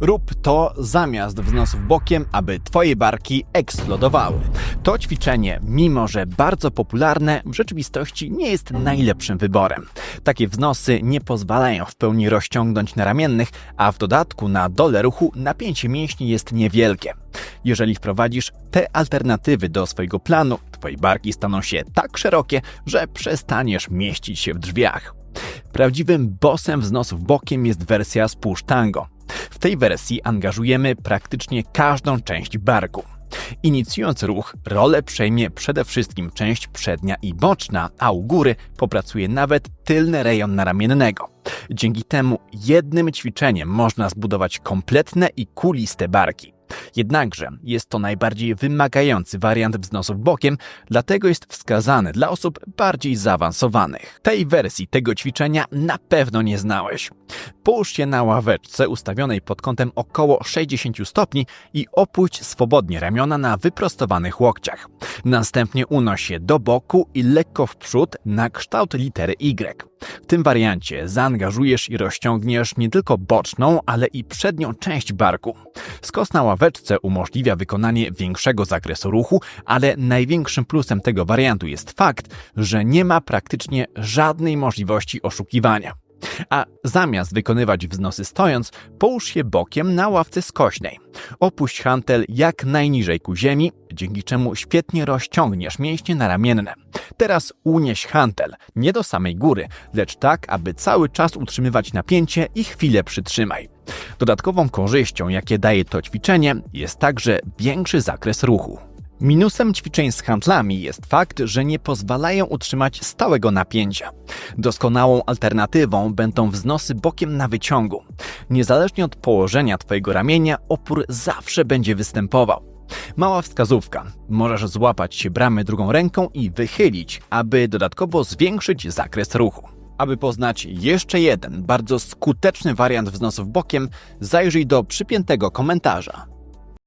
Rób to zamiast wznosów bokiem, aby Twoje barki eksplodowały. To ćwiczenie, mimo że bardzo popularne, w rzeczywistości nie jest najlepszym wyborem. Takie wznosy nie pozwalają w pełni rozciągnąć naramiennych, a w dodatku na dole ruchu napięcie mięśni jest niewielkie. Jeżeli wprowadzisz te alternatywy do swojego planu, Twoje barki staną się tak szerokie, że przestaniesz mieścić się w drzwiach. Prawdziwym bossem wznosów bokiem jest wersja z. W tej wersji angażujemy praktycznie każdą część barku. Inicjując ruch, rolę przejmie przede wszystkim część przednia i boczna, a u góry popracuje nawet tylny rejon naramiennego. Dzięki temu jednym ćwiczeniem można zbudować kompletne i kuliste barki. Jednakże jest to najbardziej wymagający wariant wznosów bokiem, dlatego jest wskazany dla osób bardziej zaawansowanych. Tej wersji tego ćwiczenia na pewno nie znałeś. Połóż się na ławeczce ustawionej pod kątem około 60 stopni i opuść swobodnie ramiona na wyprostowanych łokciach. Następnie unoś się do boku i lekko w przód na kształt litery Y. W tym wariancie zaangażujesz i rozciągniesz nie tylko boczną, ale i przednią część barku. Skos na ławeczce umożliwia wykonanie większego zakresu ruchu, ale największym plusem tego wariantu jest fakt, że nie ma praktycznie żadnej możliwości oszukiwania. A zamiast wykonywać wznosy stojąc, połóż się bokiem na ławce skośnej. Opuść hantel jak najniżej ku ziemi, dzięki czemu świetnie rozciągniesz mięśnie naramienne. Teraz unieś hantel, nie do samej góry, lecz tak, aby cały czas utrzymywać napięcie i chwilę przytrzymaj. Dodatkową korzyścią, jakie daje to ćwiczenie, jest także większy zakres ruchu. Minusem ćwiczeń z handlami jest fakt, że nie pozwalają utrzymać stałego napięcia. Doskonałą alternatywą będą wznosy bokiem na wyciągu. Niezależnie od położenia Twojego ramienia, opór zawsze będzie występował. Mała wskazówka. Możesz złapać się bramy drugą ręką i wychylić, aby dodatkowo zwiększyć zakres ruchu. Aby poznać jeszcze jeden bardzo skuteczny wariant wznosów bokiem, zajrzyj do przypiętego komentarza.